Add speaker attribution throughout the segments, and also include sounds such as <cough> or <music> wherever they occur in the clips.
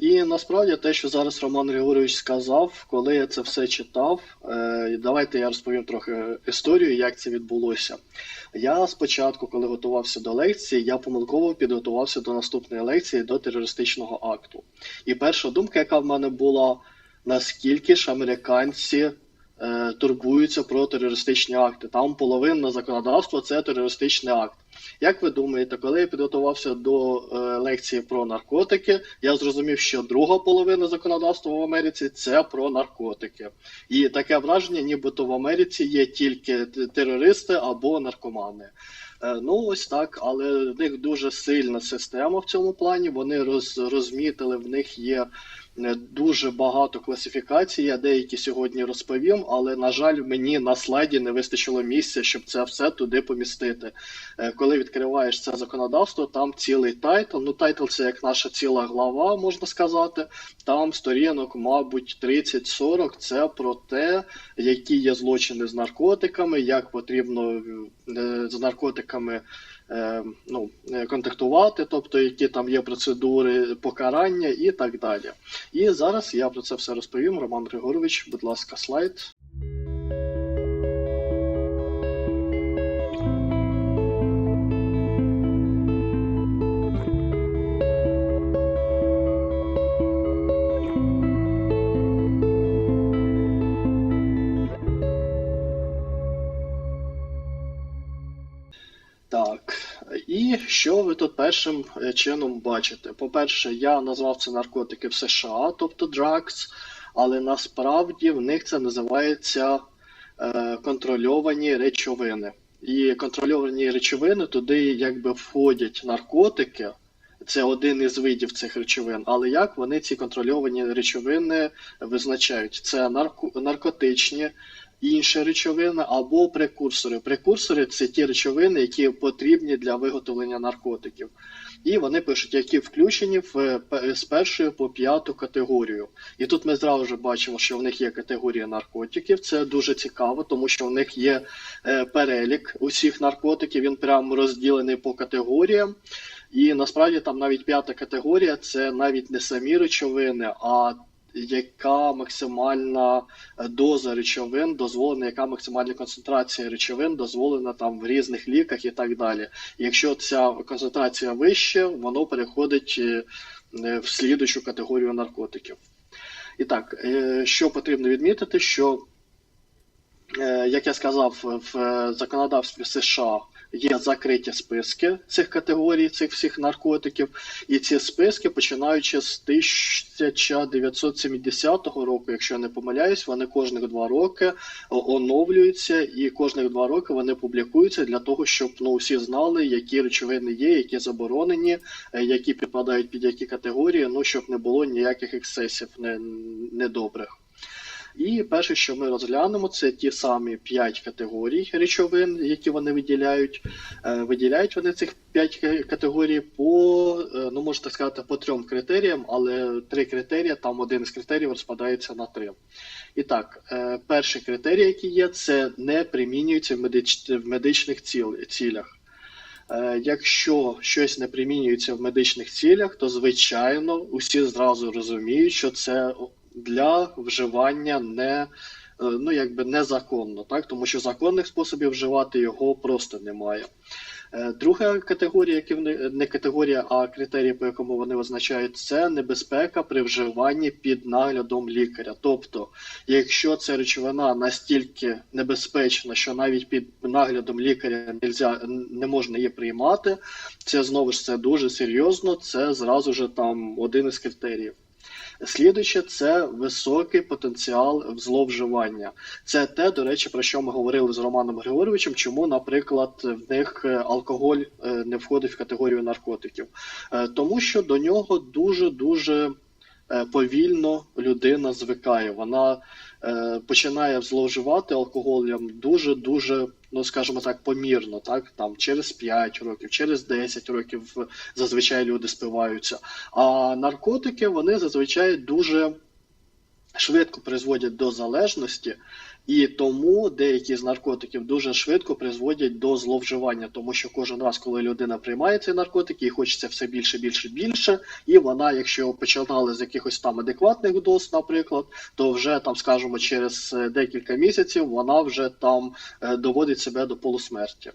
Speaker 1: І насправді те, що зараз Роман Григорович сказав, коли я це все читав, е, давайте я розповім трохи історію, як це відбулося. Я спочатку, коли готувався до лекції, я помилково підготувався до наступної лекції до терористичного акту. І перша думка, яка в мене була, наскільки ж американці е, турбуються про терористичні акти. Там половина законодавства це терористичний акт. Як ви думаєте, коли я підготувався до е, лекції про наркотики, я зрозумів, що друга половина законодавства в Америці це про наркотики. І таке враження, нібито в Америці є тільки терористи або наркомани. Е, Ну, ось так, але в них дуже сильна система в цьому плані. Вони роз, розмітили, в них є дуже багато класифікацій. Я деякі сьогодні розповім, але на жаль, мені на слайді не вистачило місця, щоб це все туди помістити. Е, Коли відкриваєш це законодавство, там цілий тайтл. Ну, тайтл це як наша ціла глава, можна сказати. Там сторінок, мабуть, 30-40. Це про те, які є злочини з наркотиками, як потрібно е, з наркотиками ну, е, контактувати, тобто які там є процедури покарання і так далі. І зараз я про це все розповім. Роман Григорович, будь ласка, слайд. Першим е, чином бачите? По-перше, я назвав це наркотики в США, тобто drugs, але насправді в них це називається е, контрольовані речовини. І контрольовані речовини туди якби входять наркотики. Це один із видів цих речовин. Але як вони ці контрольовані речовини визначають? Це нарко, наркотичні, інші речовини або прекурсори. Прекурсори це ті речовини, які потрібні для виготовлення наркотиків. І вони пишуть, які включені в з першої по п'яту категорію. І тут ми зразу ж бачимо, що в них є категорія наркотиків. Це дуже цікаво, тому що в них є е, перелік усіх наркотиків. Він прямо розділений по категоріям. І насправді там навіть п'ята категорія це навіть не самі речовини, а яка максимальна доза речовин дозволена, яка максимальна концентрація речовин дозволена там в різних ліках і так далі. Якщо ця концентрація вища, воно переходить е, в слідуючу категорію наркотиків. І так, е, що потрібно відмітити, що Е, як я сказав, в законодавстві США є закриті списки цих категорій, цих всіх наркотиків, і ці списки, починаючи з 1970 року, якщо я не помиляюсь, вони кожних два роки оновлюються, і кожних два роки вони публікуються для того, щоб ну всі знали, які речовини є, які заборонені, е, які підпадають під які категорії, ну щоб не було ніяких ексцесів не- недобрих. І перше, що ми розглянемо, це ті самі 5 категорій речовин, які вони виділяють. Е, Виділяють вони цих 5 категорій по, е, ну можна сказати, по трьом критеріям, але три критерії, там один з критеріїв розпадається на три. І так, е, перший критерій, який є, це не примінюється в, медич... в медичних ціл... цілях. Якщо щось не примінюється в медичних цілях, то звичайно усі зразу розуміють, що це для вживання не е, ну якби незаконно, так тому що законних способів вживати його просто немає. Е, Друга категорія, які не категорія, а критерії, по якому вони визначають, це небезпека при вживанні під наглядом лікаря. Тобто, якщо ця речовина настільки небезпечна, що навіть під наглядом лікаря нельзя, не можна її приймати, це знову ж це дуже серйозно. Це зразу ж там один із критеріїв. Слідуюче це високий потенціал зловживання. Це те, до речі, про що ми говорили з Романом Григоровичем, чому, наприклад, в них е, алкоголь е, не входить в категорію наркотиків. Е, Тому що до нього дуже дуже повільно людина звикає. Вона починає зловживати алкоголем дуже дуже. Ну, скажімо так, помірно, так там через 5 років, через 10 років зазвичай люди спиваються. А наркотики вони зазвичай дуже швидко призводять до залежності, І тому деякі з наркотиків дуже швидко призводять до зловживання, тому що кожен раз, коли людина приймає ці наркотики, їй хочеться все більше, більше, більше. І вона, якщо починали з якихось там адекватних доз, наприклад, то вже там, скажімо, через е, декілька місяців вона вже там е, доводить себе до полусмерті.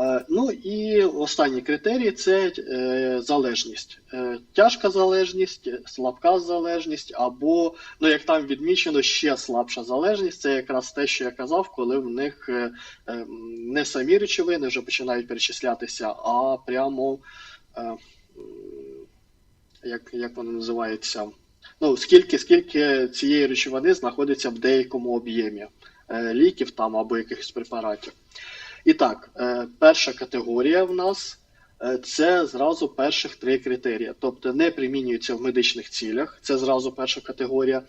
Speaker 1: Е, Ну і останній критерій це е, залежність. Е, тяжка залежність, слабка залежність, або, ну як там відмічено, ще слабша залежність. Це якраз те, що я казав, коли в них е, е, не самі речовини вже починають перечислятися, а прямо як, як воно називається? Ну, скільки, скільки цієї речовини знаходиться в деякому об'ємі ліків там або якихось препаратів. І так, е, перша категорія в нас е, це зразу перших три критерії. Тобто не примінюється в медичних цілях, це зразу перша категорія,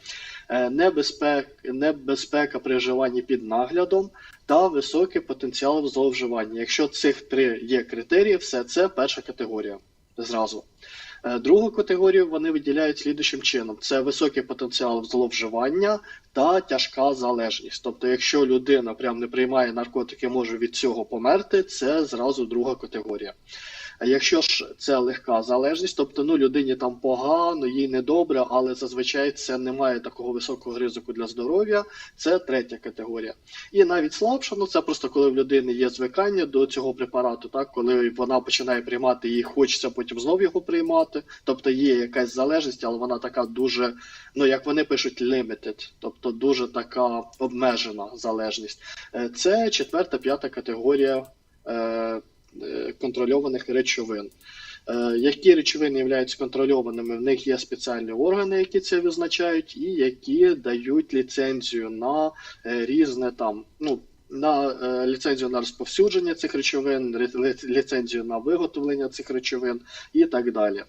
Speaker 1: Е, небезпек, небезпека при під наглядом та високий потенціал зловживання. Якщо цих три є критерії, все це перша категорія зразу. Е, Другу категорію вони виділяють слідуючим чином: це високий потенціал зловживання та тяжка залежність. Тобто, якщо людина прям не приймає наркотики, може від цього померти, це зразу друга категорія. Якщо ж це легка залежність, тобто ну людині там погано, їй недобре, але зазвичай це не має такого високого ризику для здоров'я, це третя категорія. І навіть слабша, ну це просто коли в людини є звикання до цього препарату, так коли вона починає приймати і хочеться потім знов його приймати. Тобто є якась залежність, але вона така дуже, ну як вони пишуть, limited, тобто дуже така обмежена залежність. Е, Це четверта, п'ята категорія. Е, контрольованих речовин. Е, Які речовини являються контрольованими, в них є спеціальні органи, які це визначають, і які дають ліцензію на е, різне там, ну, на ліцензію на розповсюдження цих речовин, ре- ліцензію на виготовлення цих речовин і так далі.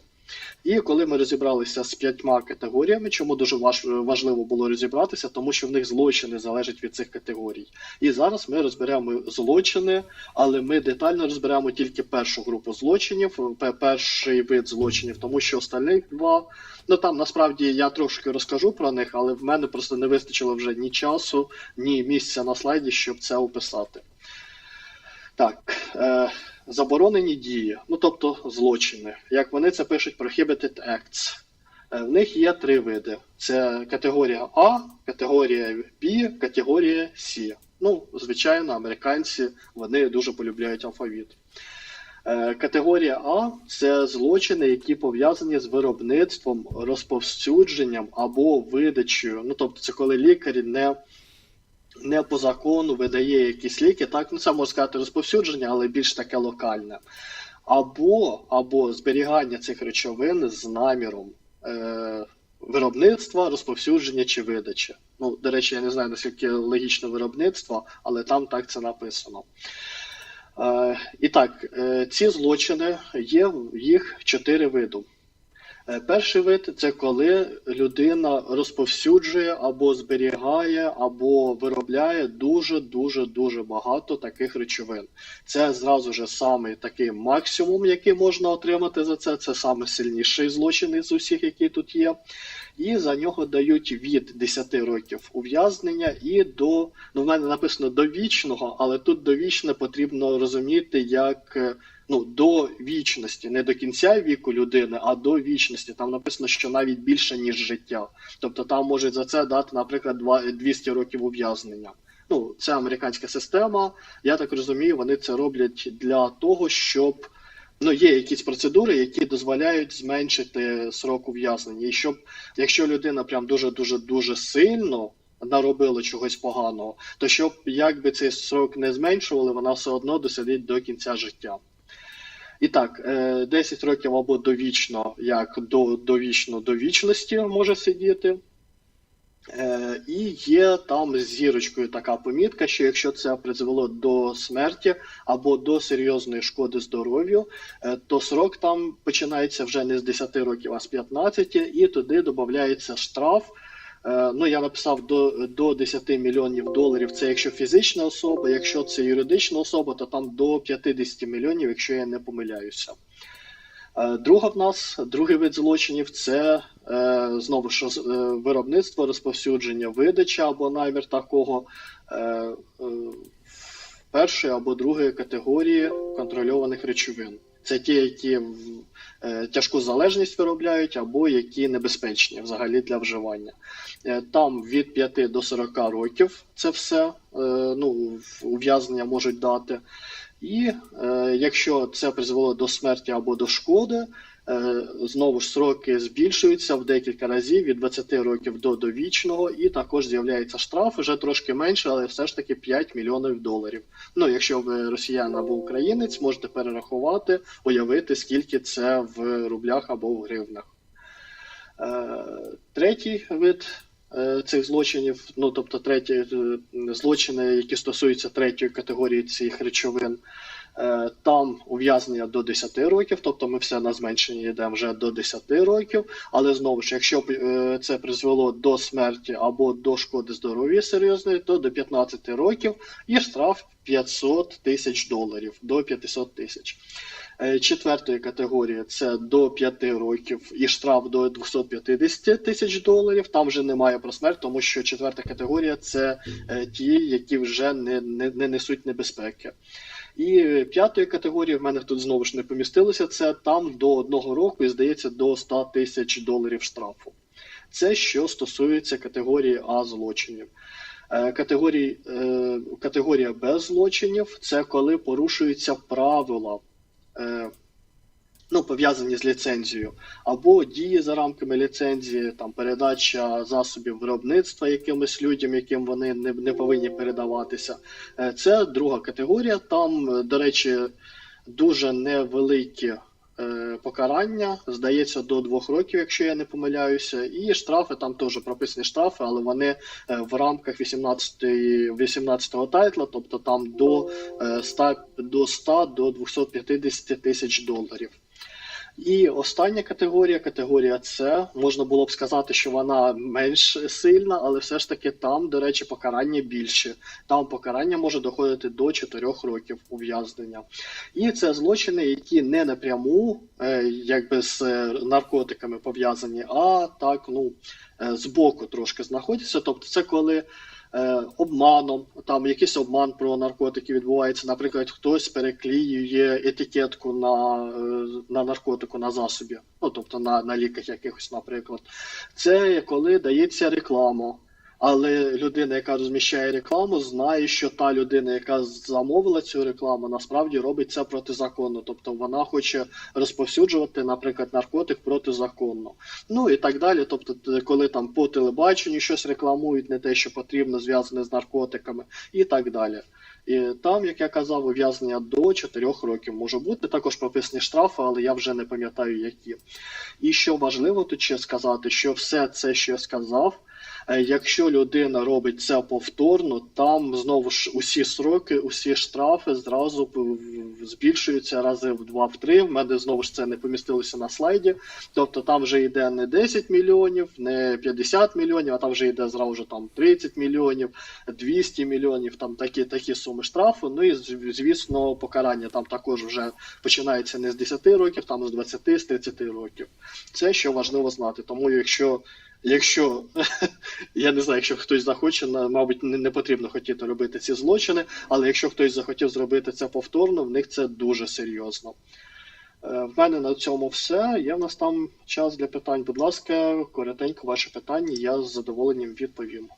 Speaker 1: І коли ми розібралися з п'ятьма категоріями, чому дуже важливо було розібратися, тому що в них злочини залежать від цих категорій. І зараз ми розберемо злочини, але ми детально розберемо тільки першу групу злочинів, перший вид злочинів, тому що остальних два. Ну там насправді я трошки розкажу про них, але в мене просто не вистачило вже ні часу, ні місця на слайді, щоб це описати. Так, е, заборонені дії, ну тобто злочини. Як вони це пишуть, prohibited acts. Е, В них є три види: це категорія А, категорія Б, категорія С. Ну, звичайно, американці вони дуже полюбляють алфавіт. Е, Категорія А це злочини, які пов'язані з виробництвом, розповсюдженням або видачею. Ну, тобто, це коли лікар не, не по закону видає якісь ліки, так, ну це можна сказати розповсюдження, але більш таке локальне. Або, або зберігання цих речовин з наміром е, виробництва, розповсюдження чи видачі. Ну, до речі, я не знаю, наскільки логічно виробництво, але там так це написано. Е, і так, е, ці злочини є їх чотири види. Е, Перший вид це коли людина розповсюджує або зберігає, або виробляє дуже дуже дуже багато таких речовин. Це зразу ж самий такий максимум, який можна отримати за це. Це саме сильніший злочин із усіх, які тут є. І за нього дають від 10 років ув'язнення і до ну в мене написано довічного, але тут довічне потрібно розуміти як е, ну до вічності, не до кінця віку людини, а до вічності. Там написано, що навіть більше ніж життя. Тобто там можуть за це дати, наприклад, 200 років ув'язнення. Ну, це американська система. Я так розумію, вони це роблять для того, щоб ну є якісь процедури, які дозволяють зменшити срок ув'язнення. І щоб, якщо людина прям дуже дуже дуже сильно наробила чогось поганого, то щоб якби цей срок не зменшували, вона все одно досидить до кінця життя. І так, е, 10 років або довічно, як до довічно до вічності може сидіти. Е, І є там зірочкою така помітка, що якщо це призвело до смерті або до серйозної шкоди здоров'ю, е, то срок там починається вже не з 10 років, а з 15, і туди додається штраф. Е, Ну, я написав до, до 10 мільйонів доларів. Це якщо фізична особа, якщо це юридична особа, то там до 50 мільйонів, якщо я не помиляюся. Е, Друга в нас, другий вид злочинів це е, знову ж виробництво, розповсюдження, видача або намір такого першої або другої категорії контрольованих речовин. Це ті, які е, тяжку залежність виробляють, або які небезпечні взагалі для вживання. Е, Там від 5 до 40 років це все е, ну, ув'язнення можуть дати. І е, якщо це призвело до смерті або до шкоди, е, знову ж сроки збільшуються в декілька разів від 20 років до довічного, і також з'являється штраф вже трошки менше, але все ж таки 5 мільйонів доларів. Ну, якщо ви росіян або українець, можете перерахувати, уявити, скільки це в рублях або в гривнах. Е, Третій вид цих злочинів, ну тобто треті е, злочини, які стосуються третьої категорії цих речовин, е, там ув'язнення до 10 років, тобто ми все на зменшення йдемо вже до 10 років. Але знову ж, якщо б е, це призвело до смерті або до шкоди здоров'я серйозної, то до 15 років і штраф 500 тисяч доларів до 500 тисяч. Е, Четвертої категорії це до 5 років і штраф до 250 тисяч доларів. Там вже немає про смерть, тому що четверта категорія це е, ті, які вже не, не, не несуть небезпеки. І п'ятої категорії в мене тут знову ж не помістилося. Це там до одного року і здається до 100 тисяч доларів штрафу. Це що стосується категорії А злочинів. Е, Категорії, категорія Б злочинів це коли порушуються правила, ну, пов'язані з ліцензією, або дії за рамками ліцензії, там передача засобів виробництва якимось людям, яким вони не, не повинні передаватися. Е, Це друга категорія. Там, е, до речі, дуже невеликі е, покарання, здається, до двох років, якщо я не помиляюся, і штрафи там теж прописані штрафи, але вони е, в рамках 18 18-го тайтла, тобто там до е, 100 до 100 до 250 тисяч доларів. І остання категорія, категорія С, можна було б сказати, що вона менш сильна, але все ж таки там, до речі, покарання більше. Там покарання може доходити до 4 років ув'язнення. І це злочини, які не напряму е, якби з е, наркотиками пов'язані, а так, ну, е, збоку трошки знаходяться. Тобто, це коли е, обманом, там якийсь обман про наркотики відбувається. Наприклад, хтось переклеює етикетку на, е, на наркотику на засобі, ну тобто на, на ліках якихось, наприклад. Це коли дається реклама. Але людина, яка розміщає рекламу, знає, що та людина, яка замовила цю рекламу, насправді робить це протизаконно. Тобто вона хоче розповсюджувати, наприклад, наркотик протизаконно. Ну і так далі. Тобто, коли там по телебаченню щось рекламують, не те, що потрібно, зв'язане з наркотиками, і так далі. І там, як я казав, ув'язнення до 4 років може бути. Також прописані штрафи, але я вже не пам'ятаю які. І що важливо тут ще сказати, що все це, що я сказав, якщо людина робить це повторно, там знову ж усі сроки, усі штрафи зразу збільшуються рази в два в три. В мене знову ж це не помістилося на слайді. Тобто там вже йде не 10 мільйонів, не 50 мільйонів, а там вже йде зразу там 30 мільйонів, 200 мільйонів, там такі такі суми штрафу. Ну і звісно, покарання там також вже починається не з 10 років, там з 20, з 30 років. Це що важливо знати. Тому якщо. Якщо <laughs> я не знаю, якщо хтось захоче, мабуть, не, потрібно хотіти робити ці злочини, але якщо хтось захотів зробити це повторно, в них це дуже серйозно. Е, В мене на цьому все. Є в нас там час для питань. Будь ласка, коротенько ваше питання, я з задоволенням відповім.